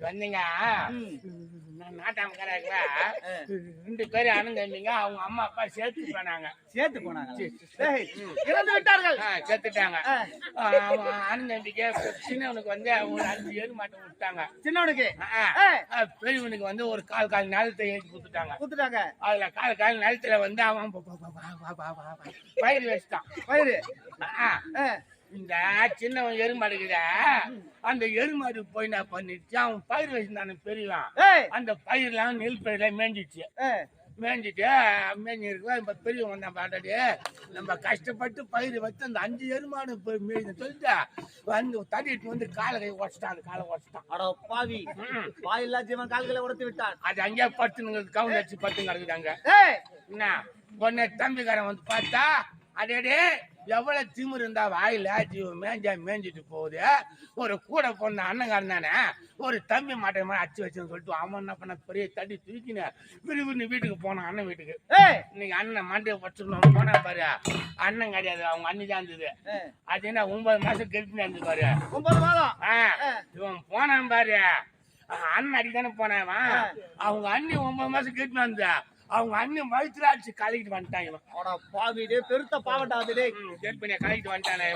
வந்தீங்க? நாட்டாமக்காரங்களா ரெண்டு பேரும் அனந்தம்பிங்க அவங்க அம்மா அப்பா சேர்த்து போனாங்க. சேர்த்து போனாங்க இறந்து விட்டார்கள். சேர்த்துட்டாங்க அனந்தம்பிக்கு சின்னவனுக்கு வந்து அவங்க அஞ்சு ஏழு மாட்டம் விட்டாங்க. சின்னவனுக்கு? பெரியவனுக்கு வந்து ஒரு கால் கால் நிலத்தை ஏற்றி கொடுத்துட்டாங்க. கொடுத்துட்டாங்க. அதுல கால் கால் நிலத்துல வந்து அவன் பயிர் வச்சுட்டான். பயிர். இந்த சின்னவன் எருமாடுக்குத அந்த எருமாடு போய் நான் பண்ணிச்சு அவன் பயிர் வச்சிருந்தானே பெரியவன் அந்த பயிரெல்லாம் நெல் பயிரெல்லாம் மேய்ஞ்சிச்சு ஆ, மேய்ஞ்சிட்டு மேய்ஞ்சி இருக்கும் இப்ப பெரியவன் வந்தான் பாட்டாடி நம்ம கஷ்டப்பட்டு பயிர் வச்சு அந்த அஞ்சு எருமாடு போய் மேய்ந்து சொல்லிட்டு வந்து தட்டிட்டு வந்து காலை கை உடச்சிட்டான் அந்த காலை உடச்சிட்டான். அட பாவி. வாயில்லா ஜீவன் கால்களை உடைத்து விட்டான். அது அங்கேயே பத்துனுங்க கவுண்ட் அடிச்சு பத்து கிடக்குதாங்க என்ன? உடனே தம்பிக்காரன் வந்து பார்த்தா அடேடே எவ்வளவு திமிரு இருந்தா வாயில ஜீவ மேஞ்சா மேய்ஞ்சிட்டு போகுது. ஒரு கூட பொண்ணு அண்ணங்காரன் தானே ஒரு தம்பி மாட்டை மாதிரி அச்சு வச்சுன்னு சொல்லிட்டு அவன் என்ன பண்ண பெரிய தட்டி தூக்கின விறுவிறுன்னு வீட்டுக்கு போனான் அண்ணன் வீட்டுக்கு. இன்னைக்கு அண்ணன் மண்டையை பச்சுடணும் போனா பாரு. அண்ணன் கிடையாது அவங்க அண்ணி தான் இருந்தது. அது என்ன ஒன்பது மாசம் கெடுத்து இருந்தது பாரு. ஒன்பது மாதம். இவன் போனான் பாரு. அண்ணன் அடிதானே போனவன் அவங்க அண்ணி ஒன்பது மாசம் கெட்டு வந்தா அவங்க அண்ணி வயிற்றுல அடிச்சு கலக்கிட்டு வந்துட்டான் இவன். அட பாவி டேய், பெருத்த பாவட்டா அது டேய். ம், கெட் பண்ணி கலக்கிட்டு வந்துட்டானே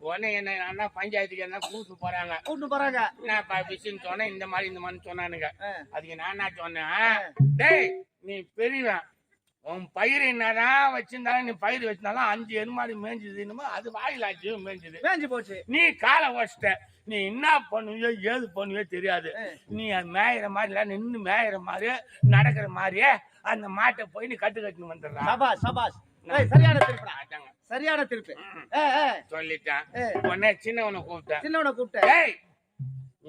உடனே என்ன அண்ணா பஞ்சாயத்துக்கு என்ன கூட்டு போறாங்க. கூட்டு போறாங்க. நான் விஷயம் சொன்னேன் இந்த மாதிரி இந்த மாதிரி சொன்னானுங்க. அதுக்கு நான் என்ன சொன்னேன்? டேய் நீ பெரியவன். உன் பயிர் என்னதான் வச்சிருந்தாலும் நீ பயிர் வச்சிருந்தாலும் அஞ்சு எருமாடு மேய்ஞ்சது என்னமோ அது வாயில் ஆச்சு மேய்ஞ்சது மேஞ்சு போச்சு. நீ காலை வச்சிட்ட நீ என்ன பண்ணுவியோ ஏது பண்ணுவியோ தெரியாது. நீ மேயிற மாதிரி இல்ல நின்னு மேயிற மாதிரி நடக்கிற மாதிரியே அந்த மாட்டை போய் நீ கட்டு கட்டுன்னு வந்துடுறா. சபாஸ் சபாஸ் சரியான அதாங்க. சரியான திருப்பு. சொல்லிட்டேன். உடனே சின்னவனை கூப்பிட்டேன். சின்னவனை கூப்பிட்ட ஏய்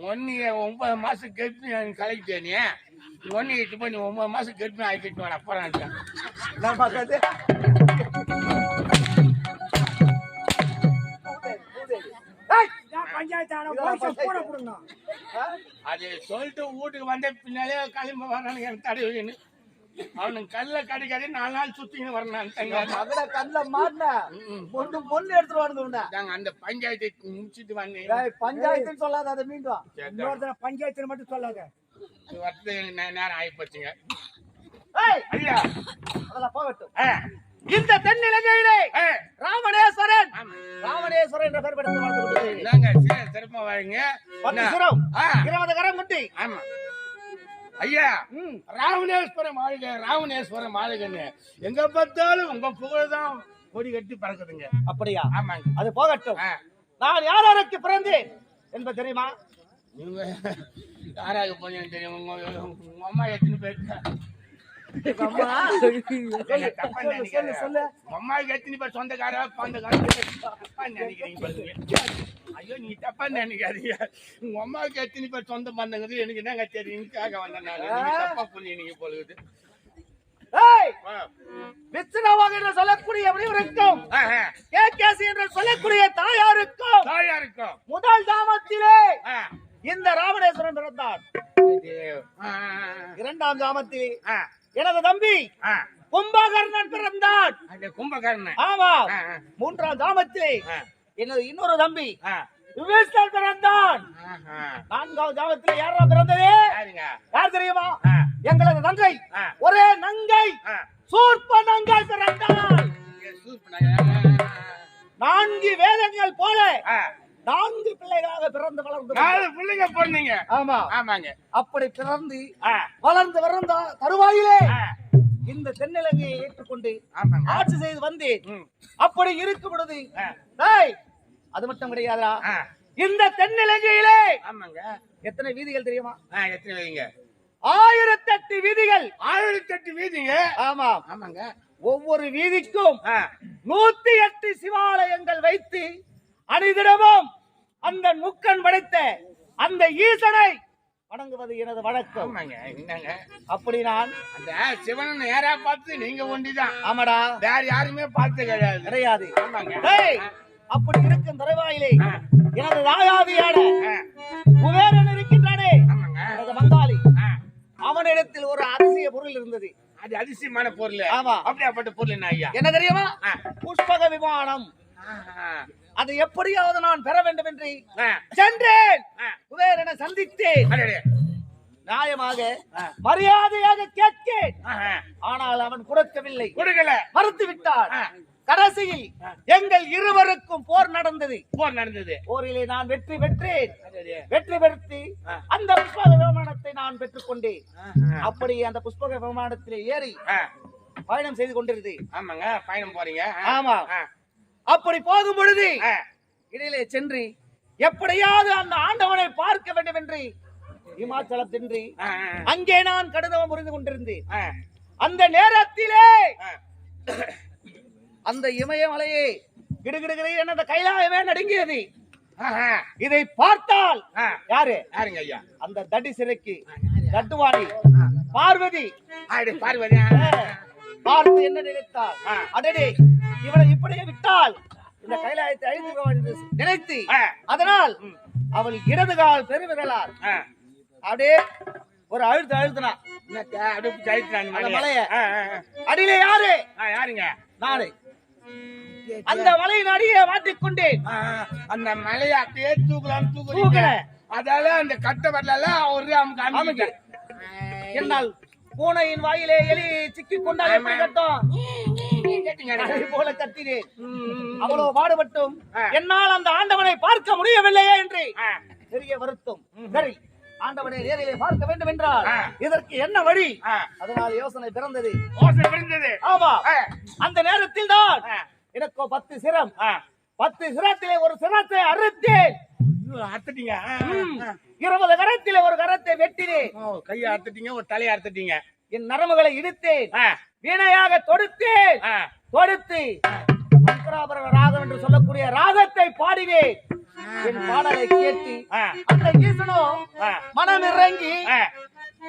ஒன்னு ஒன்பது மாசம் கெட்டு கலக்கிட்டே நீ. ஒன்னு இட்டு போய் நீ ஒன்பது மாசம் கெட்டு ஆக்கிட்டு வாடா போறான்ட்டான் நான் பார்க்காது. அது சொல்லிட்டு வீட்டுக்கு வந்த பின்னாலே கிளம்ப வரானுங்க எனக்கு தடை வைக்கணும். அவனுக்கு கல்ல கடிக்காதே நாலு நாள் சுத்தின்னு வரணும் கண்ணுல மாட்டின பொண்ணு பொண்ணு எடுத்துட்டு உண்டா நாங்க அந்த பஞ்சாயத்தை முடிச்சிட்டு வந்தேன். ஏய், பஞ்சாயத்துன்னு சொல்லாத அதை மீண்டும் சேர்த்தா. பஞ்சாயத்து மட்டும் சொல்லாத. வரது நே- நேரம் ஆயிப்போச்சுங்க. ஏய் ஐயா அதெல்லாம் போகட்டும். இந்த தென்னிலங்கையிலே ராமணேஸ்வரன். ராமணேஸ்வரன் என்ற பெயர் பெற்று வாழ்ந்து சரி, சிறப்பா வாங்க பத்து சிரம். இருபது கரம் குட்டி. ஆமா. ஐயா ம். ராவணேஸ்வரம் மாளிகை ராவணேஸ்வரம் மாளிகைன்னு. எங்க பார்த்தாலும் உங்க புகழ்தான் கொடி கட்டி பறக்குதுங்க. அப்படியா? ஆமாங்க. அது போகட்டும். நான் யாருக்கு பிறந்தேன் என்பது தெரியுமா? நீங்க யாராக போனீங்கன்னு தெரியும்? உங்க அம்மா எத்தனை பேர் எத்தனை பேர் சொந்தக்கார ஐயோ நீ தப்பா நினைக்காதீங்க உங்க அம்மாவுக்கு பேர் சொந்த பந்தங்கிறது எனக்கு என்னங்க தெரியுங்காக வந்தேன் நான் தப்பா புரிய நீங்க பொழுது சொல்லக்கூடிய தாயாருக்கும் தாயாருக்கும் முதல் தாமத்திலே இந்த ராமணேஸ்வரன் பிறந்தார் இரண்டாம் ஜாமத்தில் எனது தம்பி கும்பகர்ணன் பிறந்தான் அந்த கும்பகர்ணன். ஆமா. மூன்றாம் தாமத்திலே எனது இன்னொரு தம்பி விபீஷன் பிறந்தான். நான்காவது தாமத்திலே யாரா பிறந்தது? யார் தெரியுமா? எங்களது தங்கை. ஒரே நங்கை. சூர்ப நங்கை பிறந்தாள். நான்கு வேதங்கள் போல நான்கு பிள்ளைகளாக பிறந்து வளர்ந்து நாலு பிள்ளைங்க பொண்ணுங்க. ஆமா. ஆமாங்க. அப்படி பிறந்து வளர்ந்து வளர்ந்த தருவாயிலே. இந்த தென்னிலங்கையை ஏற்றுக்கொண்டு ஆட்சி செய்து வந்தேன். ம், அப்படி இருக்கும் பொழுது அது மட்டும் கிடையாதா இந்த தென்னிலங்கையிலே ஆமாங்க. எத்தனை வீதிகள் தெரியுமா? எத்தனை வைங்க ஆயிரத்தெட்டு வீதிகள். ஆயிரத்தி எட்டு வீதிங்க? ஆமா. ஆமாங்க. ஒவ்வொரு வீதிக்கும் நூத்தி எட்டு சிவாலயங்கள் வைத்து அணிதிடமும் அந்த முக்கன் படைத்த அந்த ஈசனை வணங்குவது எனது வழக்கம் அப்படி நான் அந்த சிவனை நேரா பார்த்து நீங்க ஒண்டிதான். ஆமாடா. வேற யாருமே பார்த்து கிடையாது. கிடையாது. அப்படி இருக்கும் தரைவாயிலே எனது தாயாதியான ஆ, குபேரன் இருக்கின்றானே. எனது ஆ, அவனிடத்தில் ஒரு அதிசய பொருள் இருந்தது. அது அதிசயமான பொருள். ஆமா. அப்படியாப்பட்ட பொருள் என்ன ஐயா? என்ன தெரியுமா. புஷ்பக விமானம். அதை எப்படியாவது நான் பெற வேண்டும் என்று சென்றேன். குபேரனை சந்தித்தேன். நியாயமாக. மரியாதையாக கேட்கேன். ஆனால் அவன் கொடுக்கவில்லை கொடுக்கல மறுத்து விட்டான். கடைசியில். எங்கள் இருவருக்கும் போர் நடந்தது போர் நடந்தது போரிலே நான் வெற்றி பெற்றேன். வெற்றி பெற்று. அந்த புஷ்பக விமானத்தை நான் பெற்றுக் கொண்டேன் ஆஹா. அப்படி அந்த புஷ்பக விமானத்திலே ஏறி பயணம் செய்து கொண்டிருந்தது ஆமாங்க பயணம் போறீங்க ஆமா. அப்படி போகும் பொழுது. இடையிலே சென்று எப்படியாவது அந்த ஆண்டவனை பார்க்க வேண்டும் என்று இமாச்சலம் சென்று அங்கே நான் கடிதம் புரிந்து கொண்டிருந்தேன். அந்த நேரத்திலே. அந்த இமயமலையே கிடுகிடுகிடு என அந்த கைலாயமே நடுங்கியது. இதை பார்த்தால் யாரு? யாருங்க ஐயா? அந்த தடி சிறைக்கு தட்டுவாணி பார்வதி. பார்வதி பார்த்து என்ன நினைத்தாள் ஆ. அடடே இவளை இப்படியே விட்டால் இந்த கைலாயத்தை என்று நினைத்து அதனால் அவள் இடது கால் பெருவிரலால். அப்படியே ஒரு அழுத்து அழுத்தினா. அழுத்துறாங்க அந்த மலையை. அடியிலே யாரு? யாருங்க? நானே. அந்த மலையின் அடியே மாட்டிக்கொண்டேன் ஆ, அந்த மலையை அப்படியே தூக்கலாம் தூக்கல. அதால அந்த கட்டை வரல ஒரு அமுக்கு என்னால் பூனையின் வாயிலே எலி சிக்கி கொண்டால் எப்படி கட்டும்? போல கத்தினேன் அவ்வளவு பாடுபட்டும். என்னால் அந்த ஆண்டவனை பார்க்க முடியவில்லையே என்று. பெரிய வருத்தம். சரி ஆண்டவனை நேரிலே பார்க்க வேண்டும் என்றால். இதற்கு என்ன வழி. அதனால் யோசனை பிறந்தது. ஆமா. அந்த நேரத்தில் தான் எனக்கோ பத்து சிரம். பத்து சிரத்திலே ஒரு சிரத்தை அறுத்தேன். அறுத்துட்டீங்க. இருபது கரத்திலே ஒரு கரத்தை வெட்டினேன். கையை அறுத்துட்டீங்க ஒரு தலையை அறுத்துட்டீங்க. என் நரம்புகளை இடித்தேன். வீணையாக தொடுத்தேன். தொடுத்து சங்கராபரண ராகம் என்று சொல்லக்கூடிய ராகத்தை பாடினேன் என் பாடலை கேட்டு அந்த ஈசனோ மனம் இறங்கி.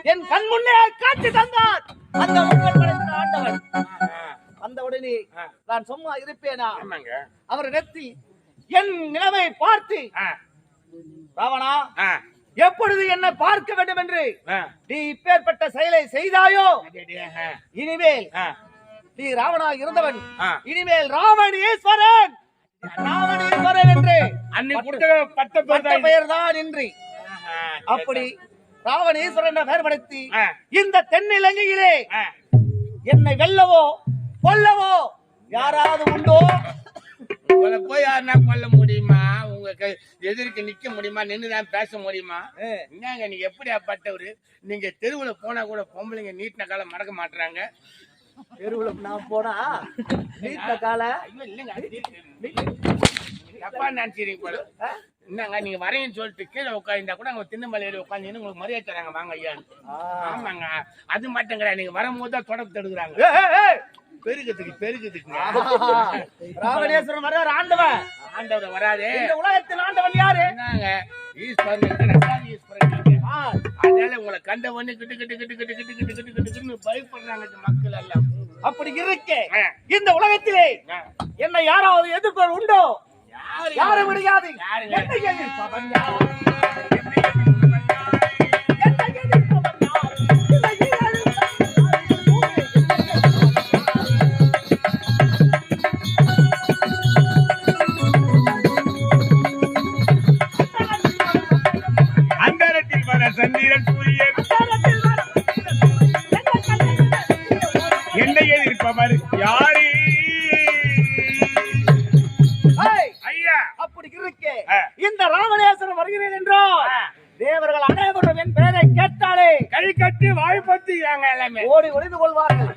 என் கண் முன்னே காட்சி தந்தார். அந்த உங்கள் படைத்த ஆண்டவன் ஆ, அந்த உடனே. நான் சும்மா இருப்பேனா? அவர் நெத்தி என் நிலைமை பார்த்து ராவணா எப்பொழுது என்னை பார்க்க வேண்டும் என்று. நீ இப்பேற்பட்ட செயலை செய்தாயோ? இனிமேல் நீ ராவணா இருந்தவன். இனிமேல் ராவணீஸ்வரன். ராவணீஸ்வரன் என்று பட்ட. பெயர் தான் ஆஹா, அப்படி ராவணீஸ்வரன் என்ற பெயர் படுத்தி ஆ, இந்த தென்னிலங்கையிலே. என்னை வெல்லவோ கொல்லவோ யாராவது உண்டோ? போய் யாருன்னா கொல்ல முடியுமா? உங்க எதிர்க்கு நிக்க முடியுமா? நின்னுதான் பேச முடியுமா? என்னங்க நீங்க எப்படியாப்பட்டவரு? நீங்க தெருவுல போனா கூட பொம்பளைங்க நீட்டின காலம் மறக்க மாட்டாங்க தெருவுல நான் போனா நீட்ட கால. தப்பா நினைச்சிருங்க போல. என்னங்க நீங்க வரையும் சொல்லிட்டு கீழே உட்காந்தா கூட அங்க திண்ணமலை ஏறி உட்காந்து உங்களுக்கு மரியாதை தராங்க வாங்க ஐயா. ஆமாங்க. அது மட்டும் கிடையாது நீங்க வரும்போது தான் தொடர்பு தடுக்கிறாங்க. பெருக்கத்துக்கு பெருக்கத்துக்குங்க ராவணேஸ்வரன் வர்றார் ஆண்டவன். ஆண்டவர் வராதே. இந்த உலகத்தில் ஆண்டவன் யாரு? என்னங்க அதனால உங்களை கண்ட உடனே கிட்டு கிட்டு கிட்டு கிட்டு கிட்டு கிட்டு கிட்டு கிட்டு பயப்படுறாங்க இந்த மக்கள் எல்லாம். அப்படி இருக்கே. இந்த உலகத்திலே. என்னை யாராவது எதிர்ப்பவர் உண்டோ? யாரு? யாரும் எதிர்ப்பவன் யார்? வருகிறேன் என்றால். தேவர்கள் அனைவரும் என் பெயரை கேட்டாலே கை கட்டி வாய் பத்திக்கிறாங்க எல்லாமே ஓடி ஒளிந்து கொள்வார்கள்.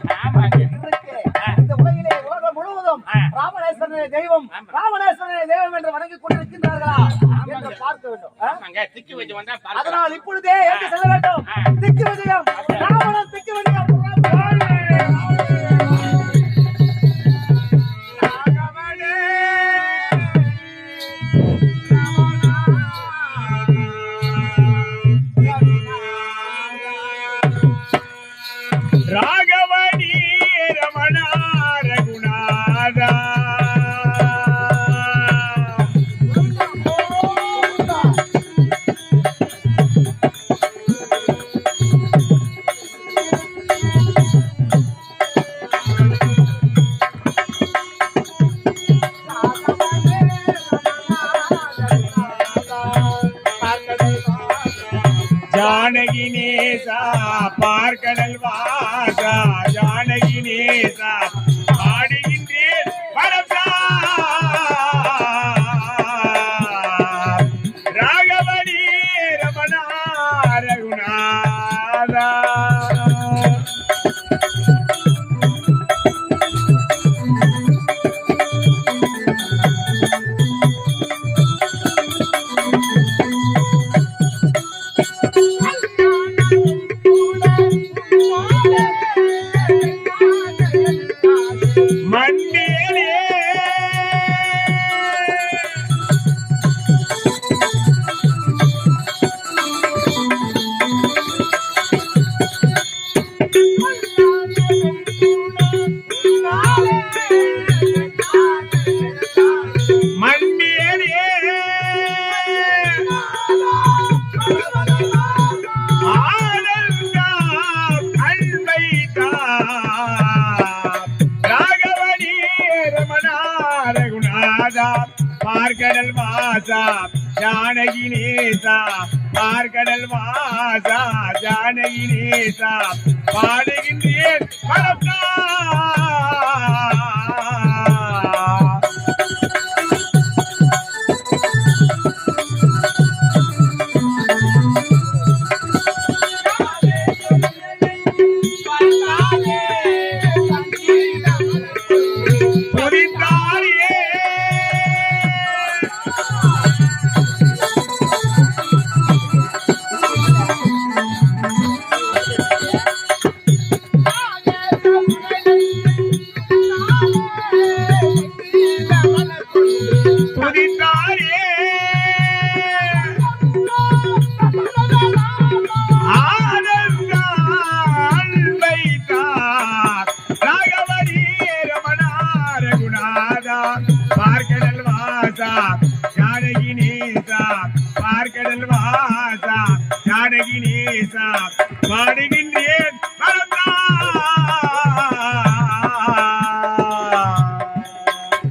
இந்த உலகிலே உலகம் முழுவதும் ஆ. ராமணேஸ்வரனை தெய்வம் ஆமா. ராமணேஸ்வரனை தெய்வம் என்று வணங்கிக் கொண்டிருக்கின்றார்களா என்று பார்க்க வேண்டும். அதனால் இப்பொழுதே எங்கு செல்ல வேண்டும். திக்கு விஜயம் ராவணன் 你在 வாசா ஜானகி நேசா பார்கடல் வாசா ஜானகி நேசா பாடுகின்றேன்